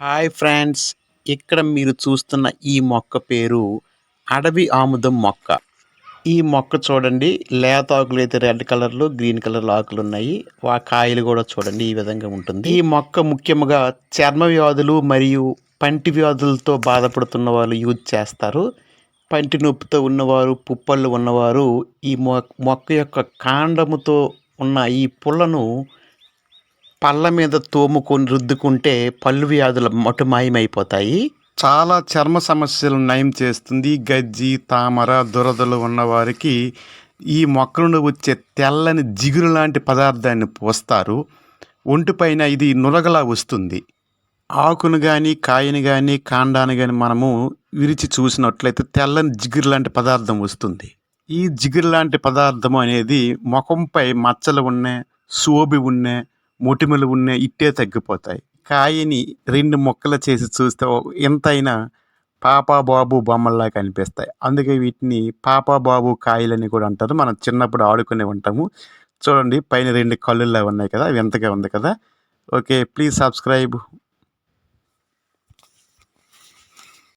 Hi friends ఇక్కడ మీరు చూస్తున్న ఈ మొక్క పేరు అడవి ఆముదం మొక్క. ఈ మొక్క చూడండి లేత ఆకులు అయితే రెడ్ కలర్లో గ్రీన్ కలర్ ఆకులు ఉన్నాయి. ఆ కాయలు కూడా చూడండి ఈ విధంగా ఉంటుంది. ఈ మొక్క ముఖ్యంగా చర్మ వ్యాధులు మరియు పంటి వ్యాధులతో బాధపడుతున్న వాళ్ళు యూజ్ చేస్తారు. పంటి నొప్పితో ఉన్నవారు పుప్పళ్ళు ఉన్నవారు ఈ మొ- మొక్క యొక్క కాండముతో ఉన్న ఈ పుల్లను పళ్ళ మీద తోముకొని రుద్దుకుంటే పళ్ళు వ్యాధుల మటుమాయమైపోతాయి. చాలా చర్మ సమస్యలు నయం చేస్తుంది. గజ్జి తామర దురదలు ఉన్నవారికి ఈ మొక్క నుండి వచ్చే తెల్లని జిగురు లాంటి పదార్థాన్ని పోస్తారు. ఒంటిపైన ఇది నురగలా వస్తుంది. ఆకును కానీ కాయని కానీ కాండాన్ని కానీ మనము విరిచి చూసినట్లయితే తెల్లని జిగురు లాంటి పదార్థం వస్తుంది. ఈ జిగురు లాంటి పదార్థం అనేది ముఖంపై మచ్చలు ఉన్న సోబి ఉన్న మొటిమలు ఉన్న ఇట్టే తగ్గిపోతాయి. కాయని రెండు ముక్కలు చేసి చూస్తే ఎంతైనా పాపా బాబు బొమ్మల్లా కనిపిస్తాయి. అందుకే వీటిని పాపా బాబు కాయలని కూడా అంటారు. మనం చిన్నప్పుడు ఆడుకునే ఉంటాము. చూడండి పైన రెండు కళ్ళులా ఉన్నాయి కదా వింతగా ఎంతగా ఉంది కదా. Okay please subscribe.